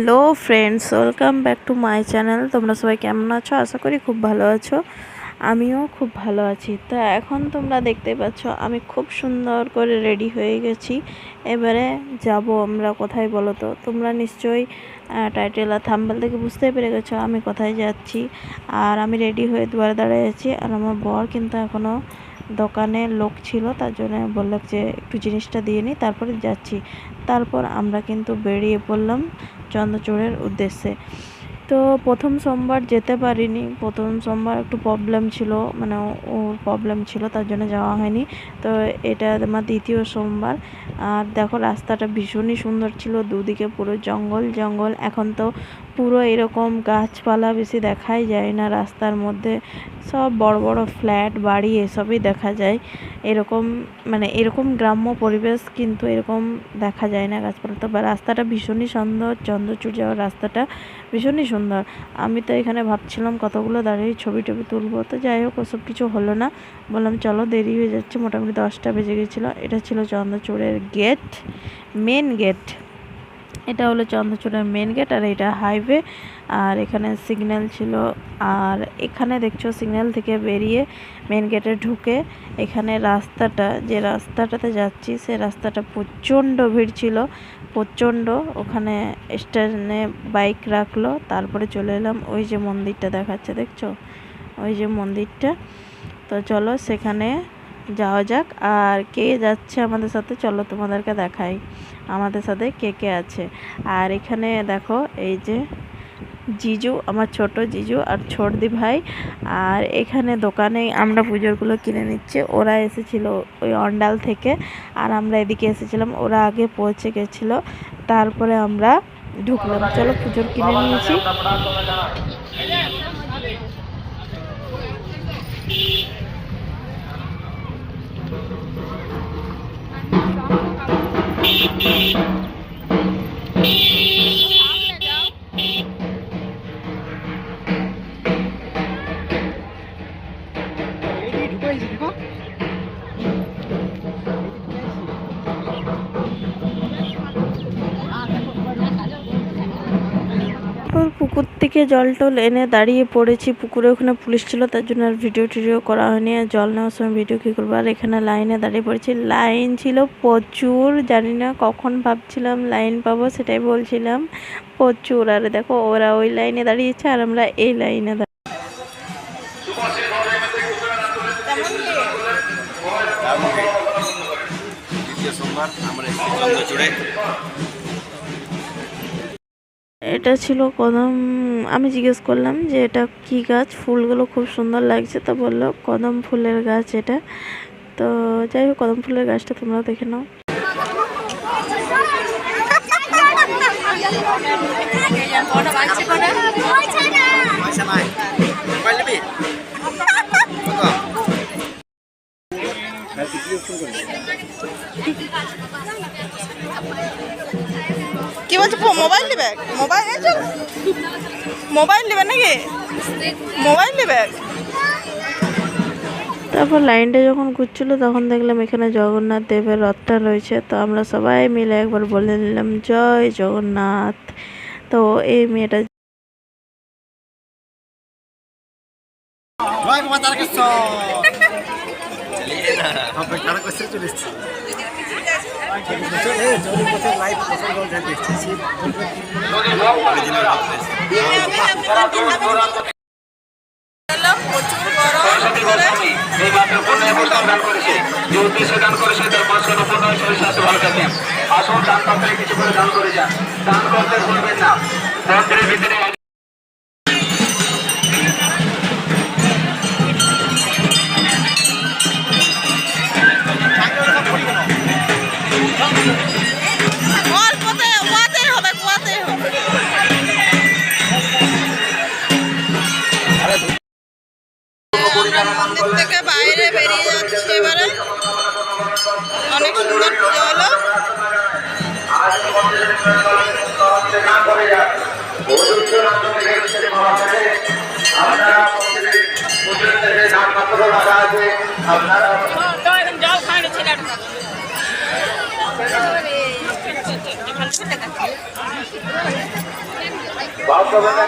Hello friends, welcome back to my channel. তোমরা সবাই কেমন আছো? আশা করি খুব ভালো আছো। আমিও খুব ভালো আছি। তো এখন তোমরা দেখতে পাচ্ছ, আমি খুব সুন্দর করে রেডি হয়ে গেছি। এবারে যাব আমরা কোথায় বলো তো? তোমরা নিশ্চয়ই টাইটেল আর থাম্বেল থেকে বুঝতে পেরে গেছো আমি কোথায় যাচ্ছি। আর আমি রেডি হয়ে দুয়ারে দাঁড়িয়ে আছি। আর আমার বর কিন্তু এখনও দোকানে লোক ছিল, তার জন্য বললাম যে একটু জিনিসটা দিয়ে নিই তারপরে যাচ্ছি। তারপর আমরা কিন্তু বেরিয়ে পড়লাম। চন্দ্রচূড়ের উদ্দেশ্যে। তো প্রথম সোমবার যেতে পারিনি। প্রথম সোমবার একটু প্রবলেম ছিল মানে ওর প্রবলেম ছিল, তার জন্য যাওয়া হয়নি। তো এটা আমার দ্বিতীয় সোমবার। আর দেখো, রাস্তাটা ভীষণই সুন্দর ছিল, দুদিকে পুরো জঙ্গল জঙ্গল। এখন তো পুরো এরকম গাছপালা বেশি দেখাই যায় না রাস্তার মধ্যে। সব বড় বড় ফ্ল্যাট, বাড়ি এসবই দেখা যায়। এরকম মানে এরকম গ্রাম্য পরিবেশ কিন্তু এরকম দেখা যায় না গাছপালা। তো রাস্তাটা ভীষণই সুন্দর, চন্দ্রচূড় যাওয়ার রাস্তাটা ভীষণই সুন্দর। আমি তো এখানে ভাবছিলাম কতগুলো দাঁড়িয়ে ছবি টবি তুলবো। তো যাই হোক, ওসব কিছু হলো না। বললাম, চলো, দেরি হয়ে যাচ্ছে। মোটামুটি দশটা বেজে গেছিল। এটা ছিল চন্দ্রচূড়ের গেট মেন গেট এটা হলো চন্দ্রচূড়ের মেন গেট আর এটা হাইওয়ে আর এখানে সিগন্যাল ছিল। আর এখানে দেখছ সিগন্যাল থেকে বেরিয়ে মেন গেটে ঢুকে এখানে রাস্তাটা, যে রাস্তাটাতে যাচ্ছি সে রাস্তাটা প্রচণ্ড ভিড় ছিল, প্রচণ্ড। ওখানে স্টেশনে বাইক রাখল, তারপরে চলে এলাম ওই যে মন্দিরটা দেখাচ্ছে, দেখছ? ওই যে মন্দিরটা। তো চলো সেখানে যাওয়া যাক, আর কে যাচ্ছে আমাদের সাথে চলো তোমাদেরকে দেখাই। আমাদের সাথে কে কে আছে। আর এখানে দেখো, এই যে জিজু, আমার ছোট জিজু আর ছোটদি ভাই। আর এখানে দোকানে আমরা পুজোরগুলো কিনে নিচ্ছে। ওরা এসেছিল ওই অন্ডাল থেকে, আর আমরা এদিকে এসেছিলাম। ওরা আগে পৌঁছে গেছিল, তারপরে আমরা ঢুকলাম। চলো পুজোর কিনে নিয়েছি। 어, 여기 누가 있어 이거? থেকে জল টল এনে দাঁড়িয়ে পড়েছি। পুকুরে ওখানে পুলিশ ছিল, তার জন্য আর ভিডিও টিডিও করা হয়নি। আর জল নেওয়ার সময় ভিডিও কী করব? আর এখানে লাইনে দাঁড়িয়ে পড়েছি। লাইন ছিল প্রচুর, জানি না কখন ভাবছিলাম লাইন পাবো সেটাই বলছিলাম, প্রচুর। আর দেখো, ওরা ওই লাইনে দাঁড়িয়েছে আর আমরা এই লাইনে দ্বিতীয় এটা ছিল কদম, আমি জিজ্ঞেস করলাম যে এটা কি গাছ? ফুলগুলো খুব সুন্দর লাগছে, তো বলল কদম ফুলের গাছ এটা। তো যাই হোক, কদম ফুলের গাছটা তোমরা দেখে নাও। বলছো মোবাইল নেবে? মোবাইল মোবাইল নেবে নাকি? মোবাইল নেবে? তারপর লাইনটা যখন ঘুরছিল তখন দেখলাম এখানে জগন্নাথ দেবের রথটা রয়েছে। তো আমরা সবাই মিলে একবার বলে নিলাম জয় জগন্নাথ। তো এই মেয়েটা জয় বাবা তারকেশ্বর। চালিয়ে না হবে তারকেশ্বর চলে এসেছি প্রচুর গরম। এই মাত্র পূর্ণায় প্রস্তাব দান করেছে যে উদ্দেশ্যে দান করেছে তার পাঁচশো নব্বই নয় শরীর স্বাস্থ্য ভালো থাকেন আসুন দান পাত্রে কিছু করে দান করে যান দান করতে ভুলবেন না মন্দিরের ভিতরে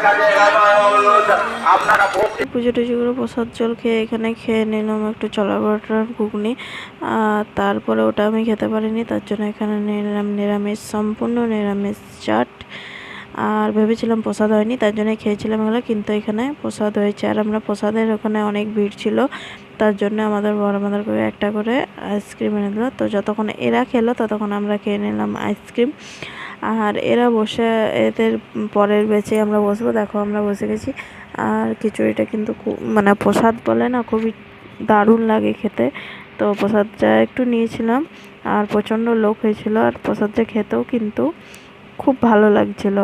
কাছে এগারো আপনারা পুজো টুজো করে প্রসাদ জল খেয়ে এখানে খেয়ে নিলাম একটু চলা বাটার ঘুগনি। তারপরে ওটা আমি খেতে পারিনি, তার জন্য এখানে নিলাম নিরামিষ, সম্পূর্ণ নিরামিষ চাট। আর ভেবেছিলাম প্রসাদ হয়নি, তার জন্য খেয়েছিলাম এগুলো, কিন্তু এখানে প্রসাদ হয়েছে। আর আমরা প্রসাদের ওখানে অনেক ভিড় ছিল, তার জন্য আমাদের বড় আমাদের করে একটা করে আইসক্রিম এনে দিল। তো যতক্ষণ এরা খেলো, ততক্ষণ আমরা খেয়ে নিলাম আইসক্রিম। আর এরা বসে, এদের পরের বেচে আমরা বসবো, দেখো আমরা বসে গেছি। আর খিচুড়িটা কিন্তু মানে প্রসাদ বলে না, খুবই দারুণ লাগে খেতে। তো প্রসাদটা একটু নিয়েছিলাম, আর প্রচণ্ড লোক হয়েছিল, আর প্রসাদটা খেতেও কিন্তু খুব ভালো লাগছিল।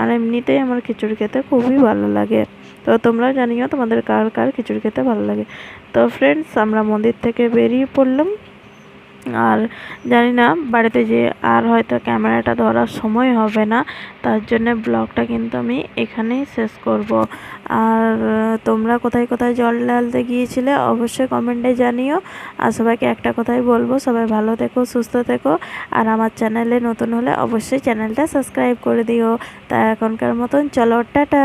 আর এমনিতেই আমার খিচুড়ি খেতে খুবই ভালো লাগে। তো তোমরা জানিও তোমাদের কার কার খিচুড়ি খেতে ভালো লাগে। তো ফ্রেন্ডস আমরা মন্দির থেকে বেরিয়ে পড়লাম। আর জানি না, বাড়িতে যে আর হয়তো ক্যামেরাটা ধরার সময় হবে না, তার জন্য ব্লগটা কিন্তু আমি এখানেই শেষ করব। আর তোমরা কোথায় কোথায় জল ঢালতে গিয়েছিলে অবশ্যই কমেন্টে জানিও। আর সবাইকে একটা কথাই বলব, সবাই ভালো থেকো, সুস্থ থেকো। আর আমার চ্যানেলে নতুন হলে অবশ্যই চ্যানেলটা সাবস্ক্রাইব করে দিও। তা এখনকার মতন চলো, টাটা।